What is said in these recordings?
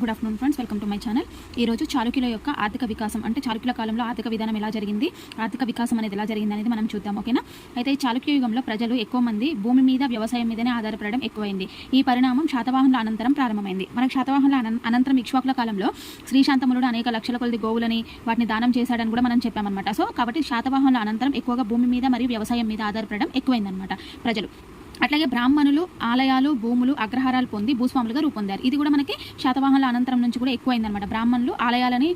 Good afternoon friends welcome to my channel ఈరోజు చాళుక్యుల యొక్క ఆర్థిక వికాసం అంటే చాళుక్యుల కాలంలో ఆర్థిక విధానం ఎలా జరిగింది ఆర్థిక వికాసం అనేది ఎలా జరిగింది అనేది మనం చూద్దాం ఓకేనా అయితే ఈ చాళుక్య యుగంలో ప్రజలు ఎక్కువ మంది భూమి మీద వ్యవసాయం మీదనే ఆధారపడడం ఎక్కువైంది. ఈ పరిణామం శాతవాహనుల అనంతరం ప్రారంభమైంది. మనకు శాతవాహనుల అనంతరం ఇక్ష్వాకుల కాలంలో శ్రీశాంతములుడు అనేక లక్షల కొలది గోవులని వాటిని దానం చేశాడని కూడా మనం చెప్పామన్నమాట. సో కాబట్టి శాతవాహనుల అనంతరం ఎక్కువగా భూమి మీద మరియు వ్యవసాయం మీద ఆధారపడడం ఎక్కువైందన్నమాట ప్రజలు. అట్లాగే బ్రాహ్మణులు ఆలయాలు భూములు అగ్రహారాలు పొంది భూస్వాములుగా రూపొందారు. ఇది కూడా మనకి శాతవాహనుల అనంతరం నుంచి కూడా ఎక్కువైందనమాట బ్రాహ్మణులు ఆలయాలని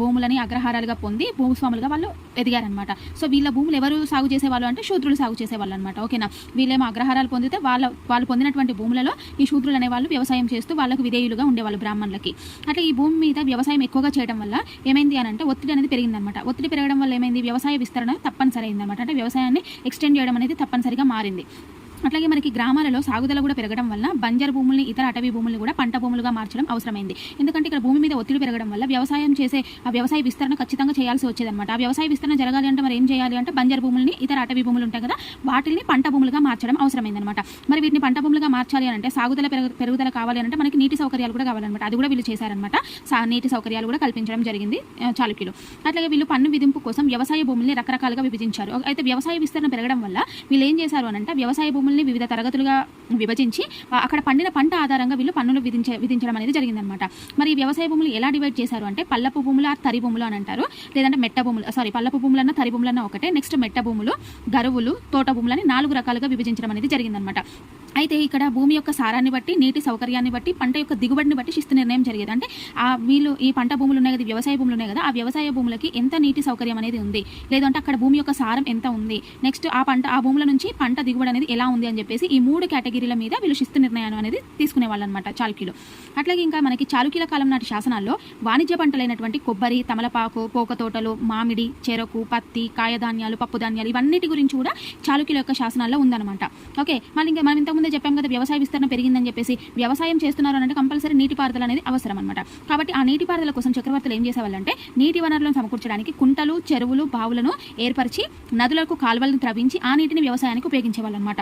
భూములని అగ్రహారాలుగా పొంది భూస్వాములుగా వాళ్ళు ఎదిగారనమాట సో వీళ్ళ భూములు ఎవరు సాగు చేసేవాళ్ళు అంటే శూద్రులు సాగు చేసేవాళ్ళు అనమాట ఓకేనా? వీళ్ళేమో అగ్రహారాలు పొందితే వాళ్ళ వాళ్ళు పొందినటువంటి భూములలో ఈ శూద్రులు అనేవాళ్ళు వ్యవసాయం చేస్తూ వాళ్ళకు విధేయులుగా ఉండేవాళ్ళు బ్రాహ్మణులకి. అట్లా ఈ భూమి మీద వ్యవసాయం ఎక్కువగా చేయడం వల్ల ఏమైంది అని అంటే ఒత్తిడి అనేది పెరిగిందనమాట ఒత్తిడి పెరగడం వల్ల ఏమైంది? వ్యవసాయ విస్తరణ తప్పనిసరి అయిందనమాట అంటే వ్యవసాయాన్ని ఎక్స్టెండ్ చేయడం అనేది తప్పనిసరిగా మారింది. అట్లాగే మనకి గ్రామాలలో సాగుదల కూడా పెరగడం వల్ల బంజరు భూముల్ని ఇతర అటవీ భూముల్ని కూడా పంట భూములుగా మార్చడం అవసరమైంది. ఎందుకంటే ఇక్కడ భూమి మీద ఒత్తిడి పెరగడం వల్ల వ్యవసాయం చేసే ఆ వ్యవసాయ విస్తరణ ఖచ్చితంగా చేయాల్సి వచ్చేదన్నమాట. ఆ వ్యవసాయ విస్తరణ జరగాలి అంటే మరి ఏం చేయాలి అంటే బంజరు భూముల్ని ఇతర అటవీ భూములు ఉంటాయి కదా వాటిని పంట భూములుగా మార్చడం అవసరమైందనమాట మరి వీటిని పంట భూములుగా మార్చాలి అని అంటే సాగుదల పెరుగు- పెరుగుదల కావాలి అంటే మనకి నీటి సౌకర్యాలు కూడా కావాలన్నమాట. అది కూడా వీళ్ళు చేశారనమాట నీటి సౌకర్యాలు కూడా కల్పించడం జరిగింది చాళుక్యులు. అట్లాగే వీళ్ళు పన్ను విధింపు కోసం వ్యవసాయ భూముల్ని రకరకాలుగా విభజించారు. అయితే వ్యవసాయ విస్తరణ పెరగడం వల్ల వీళ్ళు ఏం చేశారు అంటే వ్యవసాయ భూముల్ని వివిధ తరగతులుగా విభజించి అక్కడ పండిన పంట ఆధారంగా వీళ్ళు పన్నులు విధించే విధించడం అనేది జరిగిందనమాట మరి ఈ వ్యవసాయ భూములు ఎలా డివైడ్ చేశారు అంటే పల్లపు భూములు తరి భూములు అని అంటారు. లేదంటే మెట్ట భూములు సారీ పల్లపు భూములన్న తరి భూములన్న ఒకటే. నెక్స్ట్ మెట్ట భూములు గరువులు తోట భూములని నాలుగు రకాలుగా విభజించడం అనేది జరిగిందనమాట అయితే ఇక్కడ భూమి యొక్క సారాన్ని బట్టి నీటి సౌకర్యాన్ని బట్టి పంట యొక్క దిగుబడిని బట్టి శిస్తు నిర్ణయం జరిగేది. అంటే ఆ వీళ్ళు ఈ పంట భూములు ఉన్నాయి కదా వ్యవసాయ భూములు ఉన్నాయి కదా ఆ వ్యవసాయ భూములకి ఎంత నీటి సౌకర్యం అనేది ఉంది? లేదంటే అక్కడ భూమి యొక్క సారం ఎంత ఉంది? నెక్స్ట్ ఆ పంట ఆ భూముల నుంచి పంట దిగుబడి అనేది ఎలా ఉంది అని చెప్పేసి ఈ మూడు కేటగిరీల మీద వీళ్ళు శిస్తు నిర్ణయాన్ని అనేది తీసుకునే వాళ్ళు అనమాట చాళుక్యులు. అట్లాగే ఇంకా మనకి చాలుకీల కాలం నాటి శాసనాల్లో వాణిజ్య పంటలైనటువంటి కొబ్బరి తమలపాకు పోక తోటలు మామిడి చెరకు పత్తి కాయధాన్యాలు పప్పు ధాన్యాలు ఇవన్నిటి గురించి కూడా చాళుక్యుల యొక్క శాసనాల్లో ఉందన్నమాట. ఓకే మళ్ళీ ఇంకా మనం ఇంతకుముందు చెప్పాం కదా వ్యవసాయ విస్తరణ పెరిగిందని చెప్పేసి వ్యవసాయం చేస్తున్నారు అంటే కంపల్సరీ నీటిపారుదల అనేది అవసరం అనమాట కాబట్టి ఆ నీటిపారుదల కోసం చక్రవర్తులు ఏం చేసేవాళ్ళంటే నీటి వనరులను సమకూర్చడానికి కుంటలు చెరువులు బావులను ఏర్పరిచి నదులకు కాలువలను త్రవించి ఆ నీటిని వ్యవసాయానికి ఉపయోగించేవాళ్ళు అనమాట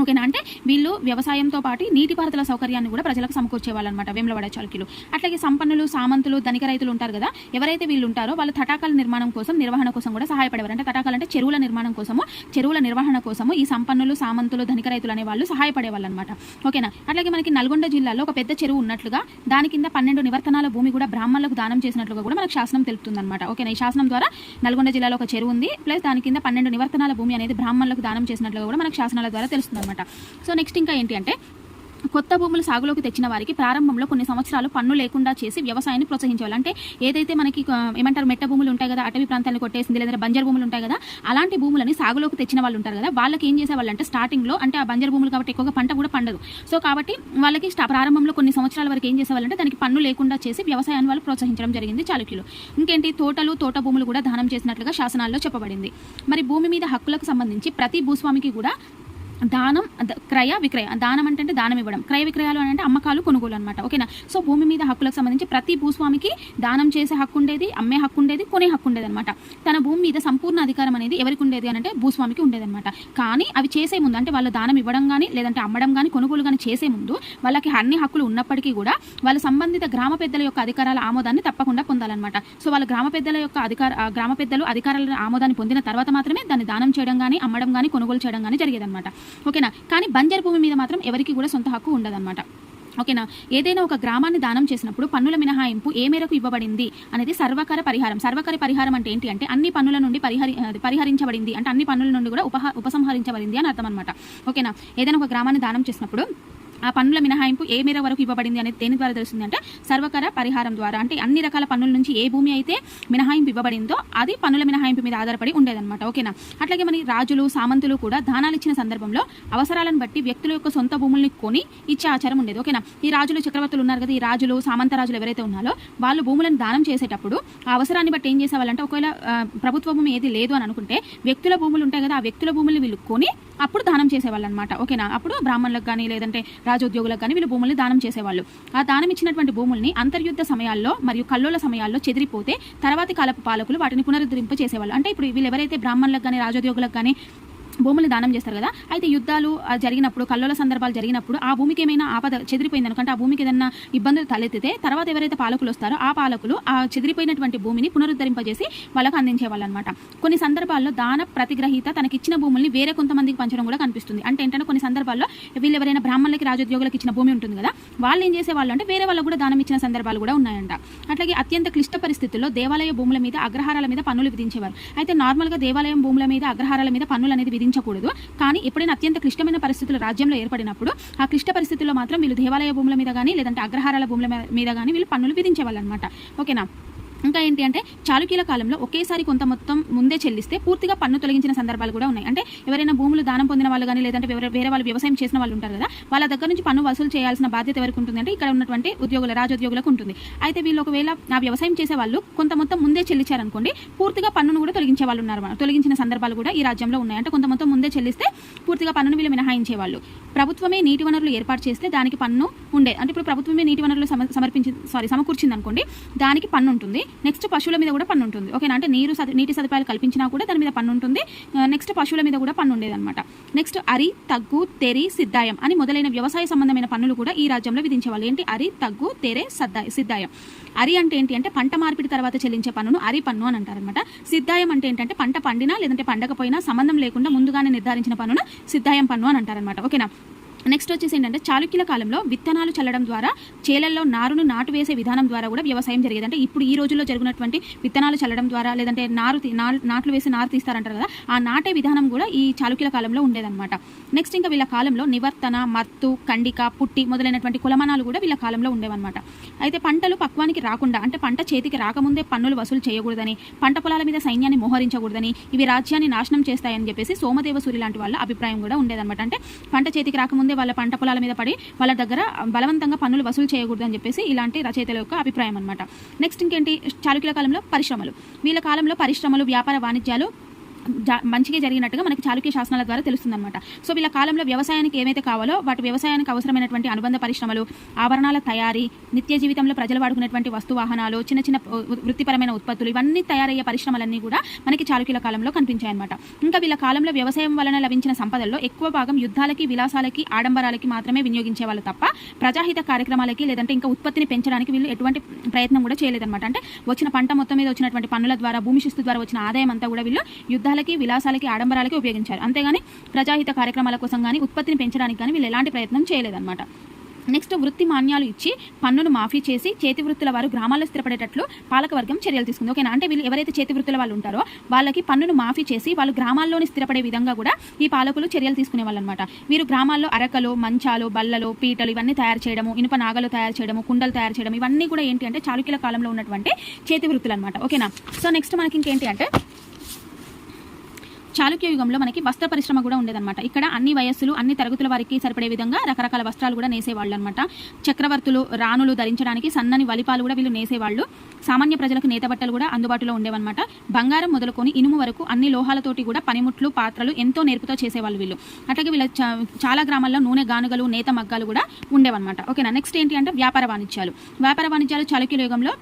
ఓకేనా? అంటే వీళ్ళు వ్యవసాయంతో పాటు నీటిపారుదల సౌకర్యాన్ని కూడా ప్రజలకు సమకూర్చేవాళ్ళనమాట వేములవాడ చాళుక్యులు అట్లాగే సంపన్నులు సామంతులు ధనిక రైతులు ఉంటారు కదా ఎవరైతే వీళ్ళు ఉంటారో వాళ్ళు తటాకాల నిర్మాణం కోసం నిర్వహణ కోసం కూడా సహాయపడేవారు అంటే తటాకాలు అంటే చెరువుల నిర్మాణం కోసము చెరువుల నిర్వహణ కోసము ఈ సంపన్నులు సామంతులు ధనిక రైతులు అనే వాళ్ళు సహాయపడేవాళ్ళు అనమాట ఓకేనా? అట్లాగే మనకి నల్గొండ జిల్లాలో ఒక పెద్ద చెరువు ఉన్నట్లుగా దాని కింద పన్నెండు నివర్తనాల భూమి కూడా బ్రాహ్మణులకు దానం చేసినట్లుగా కూడా మనకు శాసనం తెలుపుతుంది అనమాట ఓకేనా? ఈ శాసనం ద్వారా నల్గొండ జిల్లాలో ఒక చెరువు ఉంది ప్లస్ దాని కింద పన్నెండు నివర్తనాల భూమి అనేది బ్రాహ్మణులకు దానం చేసినట్లుగా కూడా మనకు శాసనాల ద్వారా తెలుస్తుంది. అనమాట సో నెక్స్ట్ ఇంకా ఏంటి అంటే కొత్త భూములు సాగులోకి తెచ్చిన వారికి ప్రారంభంలో కొన్ని సంవత్సరాలు పన్ను లేకుండా చేసి వ్యవసాయాన్ని ప్రోత్సహించాలి అంటే ఏదైతే మనకి ఏమంటారు మెట్ట భూములు ఉంటాయి కదా అటవీ ప్రాంతాలను కొట్టేసింది లేదంటే బంజర్ భూములు ఉంటాయి కదా అలాంటి భూములని సాగులోకి తెచ్చిన వాళ్ళు ఉంటారు కదా వాళ్ళకి ఏం చేసేవాళ్ళు అంటే స్టార్టింగ్లో అంటే ఆ బంజర్ భూములు కాబట్టి ఎక్కువగా పంట కూడా పండదు. సో కాబట్టి వాళ్ళకి ప్రారంభంలో కొన్ని సంవత్సరాల వరకు ఏం చేసేవాళ్ళంటే దానికి పన్ను లేకుండా చేసి వ్యవసాయాన్ని వాళ్ళు ప్రోత్సహించడం జరిగింది చాళుక్యులు. ఇంకేంటి తోటలు తోట భూములు కూడా దానం చేసినట్లుగా శాసనాల్లో చెప్పబడింది. మరి భూమి మీద హక్కులకు సంబంధించి ప్రతి భూస్వామికి కూడా దానం క్రయ విక్రయ. దానం అంటే దానం ఇవ్వడం. క్రయ విక్రయాలు అని అంటే అమ్మకాలు కొనుగోలు అనమాట ఓకేనా? సో భూమి మీద హక్కులకు సంబంధించి ప్రతి భూస్వామికి దానం చేసే హక్కు ఉండేది అమ్మే హక్కు ఉండేది కొనే హక్కు ఉండేది అనమాట తన భూమి మీద సంపూర్ణ అధికారం అనేది ఎవరికి ఉండేది అని అంటే భూస్వామికి ఉండేది అనమాట కానీ అవి చేసే ముందు అంటే వాళ్ళు దానం ఇవ్వడం కానీ లేదంటే అమ్మడం కానీ కొనుగోలు కానీ చేసే ముందు వాళ్ళకి అన్ని హక్కులు ఉన్నప్పటికీ కూడా వాళ్ళ సంబంధిత గ్రామ పెద్దల యొక్క అధికారాల ఆమోదాన్ని తప్పకుండా పొందాలన్నమాట. సో వాళ్ళ గ్రామ పెద్దల యొక్క అధికార గ్రామ పెద్దలు అధికారాల ఆమోదాన్ని పొందిన తర్వాత మాత్రమే దాన్ని దానం చేయడం కానీ అమ్మడం కానీ కొనుగోలు చేయడం కానీ జరిగేదన్నమాట. ఓకేనా? కానీ బంజర్ భూమి మీద మాత్రం ఎవరికి కూడా సొంత హక్కు ఉండదన్నమాట. ఓకేనా? ఏదైనా ఒక గ్రామాన్ని దానం చేసినప్పుడు పన్నుల మినహాయింపు ఏ మేరకు ఇవ్వబడింది అనేది సర్వకార పరిహారం. సర్వకార పరిహారం అంటే ఏంటి అంటే అన్ని పన్నుల నుండి పరిహరి పరిహరించబడింది. అంటే అన్ని పన్నుల నుండి కూడా ఉపహ ఉపసంహరించబడింది అని అర్థం అనమాట ఓకేనా? ఏదైనా ఒక గ్రామాన్ని దానం చేసినప్పుడు ఆ పన్నుల మినహాయింపు ఏ మేర వరకు ఇవ్వబడింది అనేది దేని ద్వారా తెలుస్తుంది అంటే సర్వకర పరిహారం ద్వారా. అంటే అన్ని రకాల పన్నుల నుంచి ఏ భూమి అయితే మినహాయింపు ఇవ్వబడిందో అది పన్నుల మినహాయింపు మీద ఆధారపడి ఉండేదన్నమాట. ఓకేనా? అట్లాగే మన రాజులు సామంతులు కూడా దానాలు ఇచ్చిన సందర్భంలో అవసరాలను బట్టి వ్యక్తుల యొక్క సొంత భూముల్ని కొని ఇచ్చే ఆచారం ఉండేది. ఓకేనా? ఈ రాజులు చక్రవర్తులు ఉన్నారు కదా ఈ రాజులు సామంత రాజులు ఎవరైతే ఉన్నారో వాళ్ళు భూములను దానం చేసేటప్పుడు ఆ అవసరాన్ని బట్టి ఏం చేసేవాళ్ళంటే ఒకవేళ ప్రభుత్వ భూమి ఏది లేదు అని అనుకుంటే వ్యక్తుల భూములు ఉంటాయి కదా ఆ వ్యక్తుల భూములు వీళ్ళు కొని అప్పుడు దానం చేసేవాళ్ళు అనమాట ఓకేనా? అప్పుడు బ్రాహ్మణులకు కానీ లేదంటే రాజోద్యోగులకు కానీ వీళ్ళు భూముల్ని దానం చేసేవాళ్ళు. ఆ దానం ఇచ్చినటువంటి భూముల్ని అంతర్యుద్ధ సమయాల్లో మరియు కల్లోల సమయాల్లో చెదిరిపోతే తర్వాతి కాలపు పాలకులు వాటిని పునరుద్ధరింప చేసేవాళ్ళు అంటే ఇప్పుడు వీళ్ళు ఎవరైతే బ్రాహ్మణులకు కానీ రాజోద్యోగులకు కానీ భూములు దానం చేస్తారు కదా. అయితే యుద్ధాలు జరిగినప్పుడు కల్లోల సందర్భాలు జరిగినప్పుడు ఆ భూమికి ఏమైనా ఆపద చెదిరిపోయింది అనుకంటే ఆ భూమికి ఏదైనా ఇబ్బందులు తలెత్తితే తర్వాత ఎవరైతే పాలకులు వస్తారో ఆ పాలకులు ఆ చెదిరిపోయినటువంటి భూమిని పునరుద్ధరింపజేసి వాళ్ళకు అందించేవాళ్ళు అనమాట కొన్ని సందర్భాల్లో దాన ప్రతిగ్రహీత తనకిచ్చిన భూముల్ని వేరే కొంతమందికి పంచడం కూడా కనిపిస్తుంది. అంటే ఏంటంటే కొన్ని సందర్భాల్లో వీళ్ళు ఎవరైనా బ్రాహ్మణులకి రాజోద్యోగులకు ఇచ్చిన భూమి ఉంటుంది కదా. వాళ్ళు ఏం చేసేవాళ్ళు అంటే వేరే వాళ్ళకు కూడా దానం ఇచ్చిన సందర్భాలు కూడా ఉన్నాయంట. అట్లాగే అత్యంత క్లిష్ట పరిస్థితుల్లో దేవాలయ భూముల మీద అగ్రహారాల మీద పన్నులు విధించేవారు. అయితే నార్మల్గా దేవాలయం భూముల మీద అగ్రహారాల మీద పన్నులు అనేది విధించకూడదు. కానీ ఎప్పుడైనా అత్యంత క్లిష్టమైన పరిస్థితులు రాజ్యంలో ఏర్పడినప్పుడు ఆ క్లిష్ట పరిస్థితుల్లో మాత్రం వీళ్ళు దేవాలయ భూముల మీద కానీ లేదంటే అగ్రహారాల భూముల మీద- మీద కానీ వీళ్ళు పన్నులు విధించేవాళ్ళు అనమాట ఓకేనా? ఇంకా ఏంటి అంటే చాళుక్యుల కాలంలో ఒకేసారి కొంత మొత్తం ముందే చెల్లిస్తే పూర్తిగా పన్ను తొలగించిన సందర్భాలు కూడా ఉన్నాయి. అంటే ఎవరైనా భూములు దానం పొందిన వాళ్ళు కానీ లేదంటే వేరే వాళ్ళు వ్యవసాయం చేసిన వాళ్ళు ఉంటారు కదా వాళ్ళ దగ్గర నుంచి పన్ను వసూలు చేయాల్సిన బాధ్యత ఎవరికి ఉంటుంది అంటే ఇక్కడ ఉన్నటువంటి ఉద్యోగుల రాజోద్యోగులకు ఉంటుంది. అయితే వీళ్ళు ఒకవేళ ఆ వ్యవసాయం చేసే వాళ్ళు కొంత మొత్తం ముందే చెల్లించారనుకోండి పూర్తిగా పన్నును కూడా తొలగించే వాళ్ళు ఉన్నారు. తొలగించిన సందర్భాలు కూడా ఈ రాజ్యంలో ఉన్నాయి. అంటే కొంత మొత్తం ముందే చెల్లిస్తే పూర్తిగా పన్నును వీళ్ళు మినహాయించే వాళ్ళు. ప్రభుత్వమే నీటి వనరులు ఏర్పాటు చేస్తే దానికి పన్ను ఉండే అంటే ఇప్పుడు ప్రభుత్వమే నీటి వనరులు సమ సమర్పించి సారీ సమకూర్చింది అనుకోండి దానికి పన్ను ఉంటుంది. నెక్స్ట్ పశువుల మీద కూడా పన్ను ఉంటుంది. ఓకేనా అంటే నీరు నీటి సదుపాయాలు కల్పించినా కూడా దాని మీద పన్ను ఉంటుంది. నెక్స్ట్ పశువుల మీద కూడా పన్ను ఉండేదన్నమాట. నెక్స్ట్ అరి తగ్గు తెరి సిద్ధాయం అని మొదలైన వ్యవసాయ సంబంధమైన పన్నులు కూడా ఈ రాజ్యంలో విధించేవాళ్ళు. ఏంటి? అరి తగ్గు తెరే సద్దాయ సిద్ధాయం అరి అంటే ఏంటి అంటే పంట మార్పిడి తర్వాత చెల్లించే పన్నును అరి పన్ను అని అంటారనమాట సిద్ధాయం అంటే ఏంటంటే పంట పండినా లేదంటే పండకపోయినా సంబంధం లేకుండా ముందుగానే నిర్ధారించిన పన్నును సిద్ధాయం పన్ను అని అంటారనమాట ఓకేనా నెక్స్ట్ వచ్చేసి ఏంటంటే చాళుక్యుల కాలంలో విత్తనాలు చల్లడం ద్వారా చేలల్లో నారును నాటు వేసే విధానం ద్వారా కూడా వ్యవసాయం జరిగేది. అంటే ఇప్పుడు ఈ రోజుల్లో జరిగినటువంటి విత్తనాలు చల్లడం ద్వారా లేదంటే నారు నాట్లు వేసి నారు తీస్తారంటారు కదా ఆ నాటే విధానం కూడా ఈ చాళుక్యుల కాలంలో ఉండేదన్నమాట. నెక్స్ట్ ఇంకా వీళ్ళ కాలంలో నివర్తన మత్తు కండిక పుట్టి మొదలైనటువంటి కులమానాలు కూడా వీళ్ళ కాలంలో ఉండేవన్నమాట. అయితే పంటలు పక్వానికి రాకుండా అంటే పంట చేతికి రాకముందే పన్నులు వసూలు చేయకూడదని పంట పొలాల మీద సైన్యాన్ని మోహరించకూడదని ఇవి రాజ్యాన్ని నాశనం చేస్తాయని చెప్పేసి సోమదేవ సూర్య లాంటి వాళ్ళ అభిప్రాయం కూడా ఉండేదన్నమాట. అంటే పంట చేతికి రాకముందే వాళ్ళ పంట పొలాల మీద పడి వాళ్ళ దగ్గర బలవంతంగా పన్నులు వసూలు చేయకూడదు అని చెప్పేసి ఇలాంటి రచయితల యొక్క అభిప్రాయం అనమాట నెక్స్ట్ ఇంకేంటి? చాళుక్యుల కాలంలో పరిశ్రమలు. వీళ్ళ కాలంలో పరిశ్రమలు వ్యాపార వాణిజ్యాలు మంచిగా జరిగినట్టుగా మనకి చాళుక్య శాసనాల ద్వారా తెలుస్తుందన్నమాట. సో వీళ్ళ కాలంలో వ్యవసాయానికి ఏమైతే కావాలో వాటి వ్యవసాయానికి అవసరమైనటువంటి అనుబంధ పరిశ్రమలు ఆభరణాల తయారీ నిత్య జీవితంలో ప్రజలు వాడుకునేటువంటి వస్తు వాహనాలు చిన్న చిన్న వృత్తిపరమైన ఉత్పత్తులు ఇవన్నీ తయారయ్యే పరిశ్రమలన్నీ కూడా మనకి చాళుక్యుల కాలంలో కనిపించాయన్నమాట. ఇంకా వీళ్ళ కాలంలో వ్యవసాయం వలన లభించిన సంపదల్లో ఎక్కువ భాగం యుద్ధాలకి విలాసాలకి ఆడంబరాలకి మాత్రమే వినియోగించే వాళ్ళు తప్ప ప్రజాహిత కార్యక్రమాలకి లేదంటే ఇంకా ఉత్పత్తిని పెంచడానికి వీళ్ళు ఎటువంటి ప్రయత్నం కూడా చేయలేదన్నమాట. అంటే వచ్చిన పంట మొత్తం మీద వచ్చినటువంటి పన్నుల ద్వారా భూమి శిస్తు ద్వారా వచ్చిన ఆదాయం అంతా కూడా వీళ్ళు యుద్ధాలకి విలాసాలకి ఆడంబరాలకి ఉపయోగించారు. అంతేగాని ప్రజాహిత కార్యక్రమాల కోసం కానీ ఉత్పత్తిని పెంచడానికి కానీ వీళ్ళు ఎలాంటి ప్రయత్నం చేయలేదన్నమాట. నెక్స్ట్ వృత్తి మాన్యాలు ఇచ్చి పన్నును మాఫీ చేసి చేతి వృత్తుల వారు గ్రామాల్లో స్థిరపడేటట్లు పాలకవర్గం చర్యలు తీసుకుంది. ఓకేనా? అంటే వీళ్ళు ఎవరైతే చేతి వృత్తుల వాళ్ళు ఉంటారో వాళ్ళకి పన్నును మాఫీ చేసి వాళ్ళు గ్రామాల్లోనే స్థిరపడే విధంగా కూడా ఈ పాలకులు చర్యలు తీసుకునే వాళ్ళు అనమాట వీరు గ్రామాల్లో అరకలు మంచాలు బల్లలు పీటలు ఇవన్నీ తయారు చేయడము ఇనుప నాగలు తయారు చేయడము కుండలు తయారు చేయడం ఇవన్నీ కూడా ఏంటి అంటే చాళుక్యుల కాలంలో ఉన్నటువంటి చేతి వృత్తులు అనమాట ఓకేనా? సో నెక్స్ట్ మనకి ఇంకేంటి అంటే చాళుక్య యుగంలో మనకి వస్త్ర పరిశ్రమ కూడా ఉండేదన్నమాట. ఇక్కడ అన్ని వయస్సులు అన్ని తరగతుల వారికి సరిపడే విధంగా రకరకాల వస్త్రాలు కూడా నేసేవాళ్ళు అనమాట చక్రవర్తులు రాణులు ధరించడానికి సన్నని వలిపాలు కూడా వీళ్ళు నేసేవాళ్ళు. సామాన్య ప్రజలకు నేత బట్టలు కూడా అందుబాటులో ఉండేవన్నమాట. బంగారం మొదలుకొని ఇనుము వరకు అన్ని లోహాలతోటి కూడా పనిముట్లు పాత్రలు ఎంతో నేర్పుతో చేసేవాళ్ళు వీళ్ళు. అట్లాగే వీళ్ళ చా- చాలా గ్రామాల్లో నూనె గానుగలు నేత మగ్గాలు కూడా ఉండేవన్నమాట. ఓకేనా? నెక్స్ట్ ఏంటి అంటే వ్యాపార వాణిజ్యాలు. వ్యాపార వాణిజ్యాలు చాళుక్యుల యుగంలో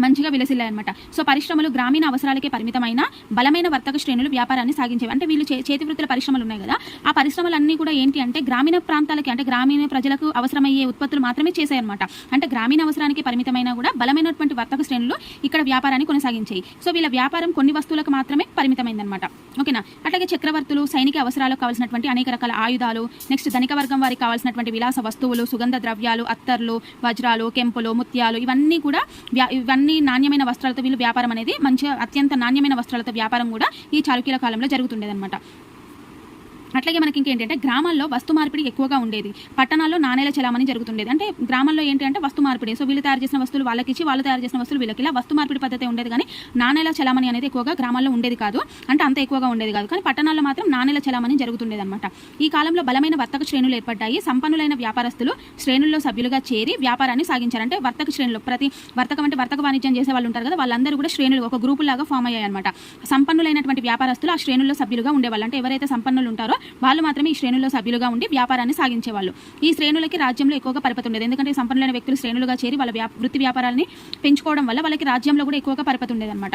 మంచిగా విలసిల్లాయన్నమాట. సో పరిశ్రమలు గ్రామీణ అవసరాలకే పరిమితమైన బలమైన వర్తక శ్రేణులు వ్యాపారాన్ని సాగించేవి. అంటే వీళ్ళు చేతి వృత్తుల పరిశ్రమలు ఉన్నాయి కదా. ఆ పరిశ్రమలన్నీ కూడా ఏంటి అంటే గ్రామీణ ప్రాంతాలకి అంటే గ్రామీణ ప్రజలకు అవసరమయ్యే ఉత్పత్తులు మాత్రమే చేశాయన్నమాట. అంటే గ్రామీణ అవసరానికి పరిమితమైన కూడా బలమైనటువంటి వర్తక శ్రేణులు ఇక్కడ వ్యాపారాన్ని కొనసాగించాయి. సో వీళ్ళ వ్యాపారం కొన్ని వస్తువులకు మాత్రమే పరిమితమైందనమాట ఓకేనా? అట్లాగే చక్రవర్తులు సైనిక అవసరాలకు కావాల్సినటువంటి అనేక రకాల ఆయుధాలు నెక్స్ట్ ధనిక వర్గం వారికి కావాల్సినటువంటి విలాస వస్తువులు సుగంధ ద్రవ్యాలు అత్తర్లు వజ్రాలు కెంపులు ముత్యాలు ఇవన్నీ కూడా వ్యా- ఇవన్నీ నాణ్యమైన వస్త్రాలతో వీళ్ళు వ్యాపారం అనేది మంచిగా అత్యంత నాణ్యమైన వస్త్రాలతో వ్యాపారం కూడా ఈ చాళుక్యుల కాలంలో జరుగుతుండేదన్నమాట. అట్లాగే మనకి ఇంకేంటంటే గ్రామాల్లో వస్తు మార్పిడి ఎక్కువగా ఉండేది. పట్టణాల్లో నాణేల చలామణి జరుగుతుండేది. అంటే గ్రామాల్లో ఏంటి అంటే వస్తు మార్పిడి. సో వీళ్ళు తయారు చేసిన వస్తువులు వాళ్ళకి ఇచ్చి వాళ్ళు తయారు చేసిన వస్తువులు వీళ్ళకి ఇలా వస్తు మార్పిడి పద్ధతి ఉండేది. కానీ నాణేల చలామణి అనేది ఎక్కువగా గ్రామాల్లో ఉండేది కాదు. అంటే అంత ఎక్కువగా ఉండేది కాదు. కానీ పట్టణాల్లో మాత్రం నాణేల చలామణి జరుగుతుండేది అనమాట ఈ కాలంలో బలమైన వర్తక శ్రేణులు ఏర్పడ్డాయి. సంపన్నులైన వ్యాపారస్తులు శ్రేణుల్లో సభ్యులుగా చేరి వ్యాపారాన్ని సాగించారు. అంటే వర్తక శ్రేణులు. ప్రతి వర్తకం అంటే వర్తక వాణిజ్యం చేసే వాళ్ళు ఉంటారు కదా వాళ్ళందరూ కూడా శ్రేణులు. ఒక గ్రూపు లాగా ఫామ్ అయ్యాయి అనమాట సంపన్నులైనటువంటి వ్యాపారస్తులు ఆ శ్రేణుల్లో సభ్యులుగా ఉండేవాళ్ళు. అంటే ఎవరైతే సంపన్నులు ఉంటారో వాళ్ళు మాత్రమే ఈ శ్రేణుల్లో సభ్యులుగా ఉండి వ్యాపారాన్ని సాగించేవాళ్ళు. ఈ శ్రేణులకి రాజ్యంలో ఎక్కువగా పరపతి ఉండేది. ఎందుకంటే సంపన్నులైన వ్యక్తులు శ్రేణులుగా చేరి వాళ్ళ వ్యా- వృత్తి వ్యాపారాన్ని పెంచుకోవడం వల్ల వాళ్ళకి రాజ్యంలో కూడా ఎక్కువగా పరపతి ఉండేది అనమాట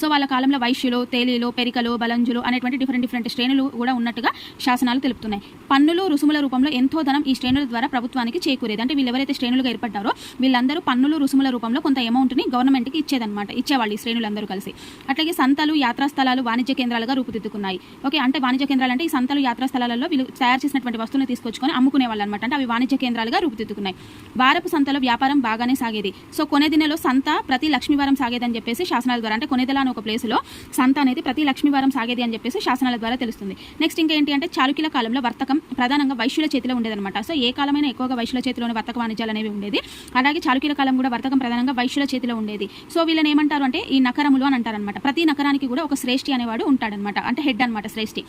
సో వాళ్ళ కాలంలో వైశ్యులు తేలీలు పెరికలు బలంజులు అనేటువంటి డిఫరెంట్ డిఫరెంట్ శ్రేణులు కూడా ఉన్నట్టుగా శాసనాలు తెలుపుతున్నాయి. పన్నులు రుసుముల రూపంలో ఎంతో ధనం ఈ శ్రేణుల ద్వారా ప్రభుత్వానికి చేకూరేది. అంటే వీళ్ళు ఎవరైతే శ్రేణులుగా ఏర్పడ్డారో వీళ్ళందరూ పన్నులు రుసుముల రూపంలో కొంత అమౌంట్ని గవర్నమెంట్కి ఇచ్చేదన్నమాట. ఇచ్చేవాళ్ళు ఈ శ్రేణులందరూ కలిసి. అట్లాగే సంతలు యాత్రా స్థలాలు వాణిజ్య కేంద్రాలుగా రూపుదిద్దుకున్నాయి. ఓకే అంటే వాణిజ్య కేంద్రాలు అంటే ఈ సంతలు యాత్రా స్థలాలలో వీళ్ళు తయారు చేసినటువంటి వస్తువులను తీసుకొచ్చుకొని అమ్ముకునే వాళ్ళు అనమాట అంటే అవి వాణిజ్య కేంద్రాలుగా రూపుదిద్దుకున్నాయి. వారపు సంతలో వ్యాపారం బాగానే సాగేది. సో కొనేదినలో సంత ప్రతి లక్ష్మీవారం సాగేదని చెప్పేసి శాసనాల ద్వారా అంటే కొనేదల అనే ఒక ప్లేస్లో సంత అనేది ప్రతి లక్ష్మీవారం సాగేది అని చెప్పేసి శాసనాల ద్వారా తెలుస్తుంది. నెక్స్ట్ ఇంకా ఏంటి అంటే చాళుక్యుల కాలంలో వర్తకం ప్రధానంగా వైశ్యుల చేతిలో ఉండేదన్నమాట. సో ఏ కాలమైనా ఎక్కువగా వైశ్యుల చేతిలోనే వర్తక వాణిజ్యాలు అనేవి ఉండేది. అలాగే చాళుక్యుల కాలం కూడా వర్తకం ప్రధానంగా వైశ్యుల చేతిలో ఉండేది. సో వీళ్ళని ఏమంటారు అంటే ఈ నకరములు అని అంటారనమాట ప్రతి నకరానికి కూడా ఒక శ్రేష్ఠి అనేవాడు ఉంటాడనమాట అంటే హెడ్ అనమాట శ్రేష్ఠి.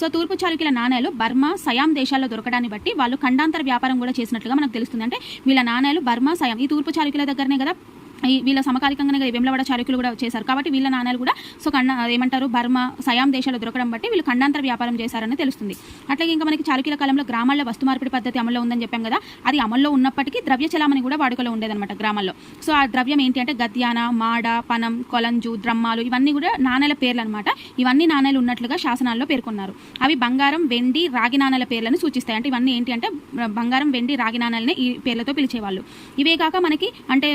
సో తూర్పు చాళుక్యుల నాణ్యాలు బర్మా సయాం దేశాల్లో దొరకడాన్ని బట్టి వాళ్ళు ఖండాంతర వ్యాపారం కూడా చేసినట్లుగా మనకు తెలుస్తుంది. అంటే వీళ్ళ నాణేలు బర్మా సయాం ఈ తూర్పు చాళుక్యుల దగ్గరనే కదా వీళ్ళ సమకాలికంగానే కదా చారుకులు కూడా చేశారు. కాబట్టి వీళ్ళ నాణాలు కూడా సో కన్న ఏమంటారు బర్మా సయాం దేశాలు దొరకడం బట్టి వీళ్ళు ఖండాంతర వ్యాపారం చేశారని తెలుస్తుంది. అట్లాగే ఇంకా మనకి చారుకీల కాలంలో గ్రామాల్లో వస్తు మార్పిడి పద్ధతి అమల్లో ఉందని చెప్పాం కదా అది అమల్లో ఉన్నప్పటికీ ద్రవ్య చలామణి కూడా వాడుకలో ఉండేదన్నమాట గ్రామాల్లో. సో ఆ ద్రవ్యం ఏంటి అంటే గద్యాన మాడ పనం కొలంజు ద్రమ్మాలు ఇవన్నీ కూడా నాణేల పేర్లు అనమాట ఇవన్నీ నాణేలు ఉన్నట్లుగా శాసనాల్లో పేర్కొన్నారు. అవి బంగారం వెండి రాగి నాణేల పేర్లను సూచిస్తాయి. అంటే ఇవన్నీ ఏంటి అంటే బంగారం వెండి రాగి నాణాలనే ఈ పేర్లతో పిలిచేవాళ్ళు. ఇవే కాక మనకి అంటే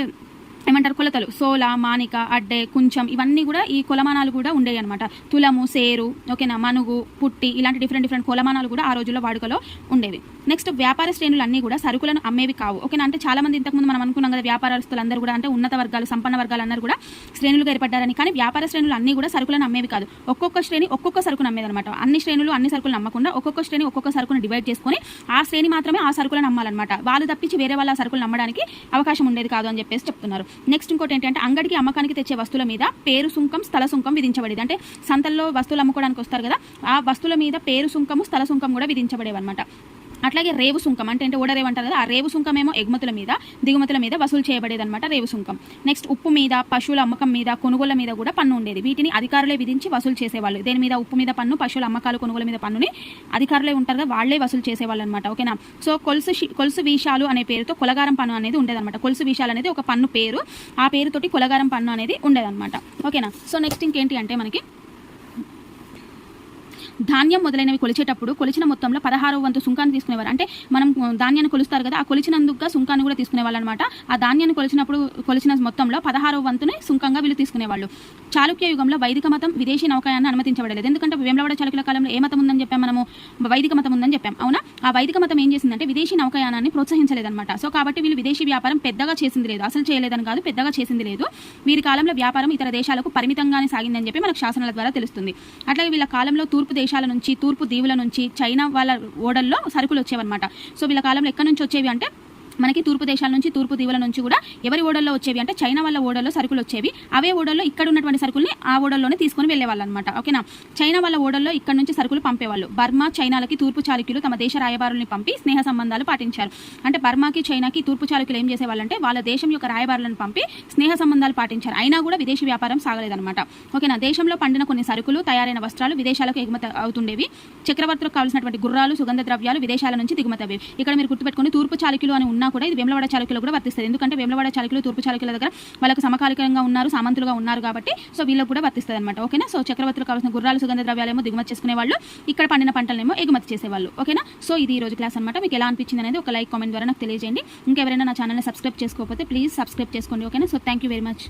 ఏమంటారు? కొలతలు. సోల మానిక అడ్డే కుంచం ఇవన్నీ కూడా ఈ కొలమానాలు కూడా ఉండేవి అనమాట తులము సేరు ఓకేనా? మనుగు పుట్టి ఇలాంటి డిఫరెంట్ డిఫరెంట్ కొలమానాలు కూడా ఆ రోజుల్లో వాడుకలో ఉండేవి. నెక్స్ట్ వ్యాపార శ్రేణులు అన్నీ కూడా సరుకులను అమ్మేవి కావు. ఓకేనా? అంటే చాలా మంది ఇంతకుముందు మనం అనుకున్నాం కదా వ్యాపారస్తులు అందరూ కూడా అంటే ఉన్నత వర్గాలు సంపన్న వర్గాలు అందరూ కూడా శ్రేణులుగా ఏర్పడ్డారని. కానీ వ్యాపార శ్రేణులు అన్నీ కూడా సరుకులను అమ్మేవి కాదు. ఒక్కొక్క శ్రేణి ఒక్కొక్క సరుకును అమ్మేది అనమాట. అన్ని శ్రేణులు అన్ని సరుకులు అమ్మకుండా ఒక్కొక్క శ్రేణి ఒక్కొక్క సరుకును డివైడ్ చేసుకొని ఆ శ్రేణి మాత్రమే ఆ సరుకులను అమ్మాలన్నమాట. వాళ్ళు తప్పించి వేరే వాళ్ళ సరుకులు అమ్మడానికి అవకాశం ఉండేది కాదు అని చెప్పేసి చెప్తున్నారు. నెక్స్ట్ ఇంకోటి ఏంటంటే అంగడికి అమ్మకానికి తెచ్చే వస్తువుల మీద పేరు సుంకం స్థల సుంకం విధించబడేది. అంటే సంతల్లో వస్తువులు అమ్ముకోవడానికి వస్తారు కదా ఆ వస్తువుల మీద పేరు సుంకము స్థల సుంకం కూడా విధించబడేవన్నమాట. అట్లాగే రేవు సుంకం అంటే అంటే ఓడరేవు అంటారు కదా ఆ రేవు సుంకం ఏమో ఎగుమతుల మీద దిగుమతుల మీద వసూలు చేయబడేదన్నమాట రేవు సుంకం. నెక్స్ట్ ఉప్పు మీద పశువుల అమ్మకం మీద కొనుగోల మీద కూడా పన్ను ఉండేది. వీటిని అధికారులే విధించి వసూలు చేసేవాళ్ళు. దేని మీద? ఉప్పు మీద పన్ను పశువుల అమ్మకాలు కొనుగోల మీద పన్నుని అధికారులే ఉంటారు కదా వాళ్ళే వసూలు చేసేవాళ్ళు అనమాట ఓకేనా? సో కొలుసు కొలుసు వీషాలు అనే పేరుతో కొలగారం పన్ను అనేది ఉండేదన్నమాట. కొలుసు వీషాలు అనేది ఒక పన్ను పేరు. ఆ పేరుతోటి కొలగారం పన్ను అనేది ఉండేదన్నమాట. ఓకేనా? సో నెక్స్ట్ ఇంకేంటి అంటే మనకి ధాన్యం మొదలైనవి కొలిచేటప్పుడు కొలిచిన మొత్తంలో పదహారవ వంతు సుంకాన్ని తీసుకునేవారు. అంటే మనం ధాన్యాన్ని కొలుస్తారు కదా ఆ కొలిచినందుకు సుంకాన్ని కూడా తీసుకునేవాళ్ళు అనమాట ఆ ధాన్యాన్ని కొలిచినప్పుడు కొలిచిన మొత్తంలో పదహారవ వంతుని సుంకంగా వీళ్ళు తీసుకునేవాళ్ళు. చాళుక్య యుగంలో వైదిక మతం విదేశీ నౌకాయాన్ని అనుమతించబడలేదు. ఎందుకంటే వేమలవాడ చాళుక్యుల కాలంలో ఏ మతం ఉందని చెప్పాం మనము? వైదిక మతం ఉందని చెప్పాం. అవునా? ఆ వైదిక మతం ఏం చేసిందంటే విదేశీ నౌకాయానాన్ని ప్రోత్సహించలేదన్నమాట సో కాబట్టి వీళ్ళు విదేశీ వ్యాపారం పెద్దగా చేసింది లేదు. అసలు చేయలేదని కాదు పెద్దగా చేసింది లేదు. వీరి కాలంలో వ్యాపారం ఇతర దేశాలకు పరిమితంగానే సాగిందని చెప్పి మనకు శాసనాల ద్వారా తెలుస్తుంది. అట్లాగే వీళ్ళ కాలంలో తూర్పు దేశాల నుంచి తూర్పు దీవుల నుంచి చైనా వాళ్ళ ఓడల్లో సరుకులు వచ్చేవన్నమాట. సో వీళ్ళ కాలంలో ఎక్కడి నుంచి వచ్చేవి అంటే మనకి తూర్పు దేశాల నుంచి తూర్పు దీవుల నుంచి కూడా ఎవరి ఓడల్లో వచ్చేవి అంటే చైనా వాళ్ళ ఓడల్లో సరుకులు వచ్చేవి. అవే ఓడల్లో ఇక్కడ ఉన్నటువంటి సరుకుల్ని ఆ ఓడల్లోనే తీసుకొని వెళ్ళేవాళ్ళు అనమాట ఓకేనా చైనా వాళ్ళ ఓడల్లో ఇక్కడ నుంచి సరుకులు పంపేవాళ్ళు. బర్మా చైనాలకి తూర్పు చాళుక్యులు తమ దేశ రాయబారుల్ని పంపి స్నేహ సంబంధాలు పాటించారు. అంటే బర్మాకి చైనాకి తూర్పు చాళుక్యులు ఏం చేసేవాళ్ళంటే వాళ్ళ దేశం యొక్క రాయబారులను పంపి స్నేహ సంబంధాలు పాటించారు. అయినా కూడా విదేశీ వ్యాపారం సాగలేదన్నమాట ఓకేనా దేశంలో పండిన కొన్ని సరుకులు తయారైన వస్త్రాలు విదేశాలకు ఎగుమతి అవుతుండేవి. చక్రవర్తులకు కావాల్సినటువంటి గుర్రాలు సుగంధ ద్రవ్యాలు విదేశాల నుంచి దిగుమతి అవి ఇక్కడ మీరు గుర్తుపెట్టుకుని తూర్పు చాళుక్యులు అని ఉన్న కూడా ఇది వేములవాడ చాళుక్యులు కూడా వర్తిస్తుంది. ఎందుకంటే వేములవాడ చాళుక్యులు తూర్పు చాళుక్యుల దగ్గర వాళ్ళకి సమకాలికంగా ఉన్నారు సామంతులుగా ఉన్నారు కాబట్టి సో వీళ్ళకి కూడా వర్తిస్తుంది అనమాట ఓకేనా? సో చక్రవర్తులు కావాల్సిన గుర్రాలు సుగంధ ద్రవ్యాలేమో దిగుమతి చేసుకునే వాళ్ళు ఇక్కడ పండిన పంటలనేమో ఎగుమతి చేసేవాళ్ళు. ఓకేనా? సో ఇది ఈ రోజు క్లాస్ అనమాట మీకు ఎలా అనిపించింది అనేది ఒక లైక్ కామెంట్ ద్వారా నాకు తెలియజేయండి. ఇంకెవరైనా నా ఛానల్ని సబ్స్క్రైబ్ చేసుకోకపోతే ప్లీజ్ సబ్స్క్రైబ్ చేసుకోండి. ఓకేనా? So thank you very much.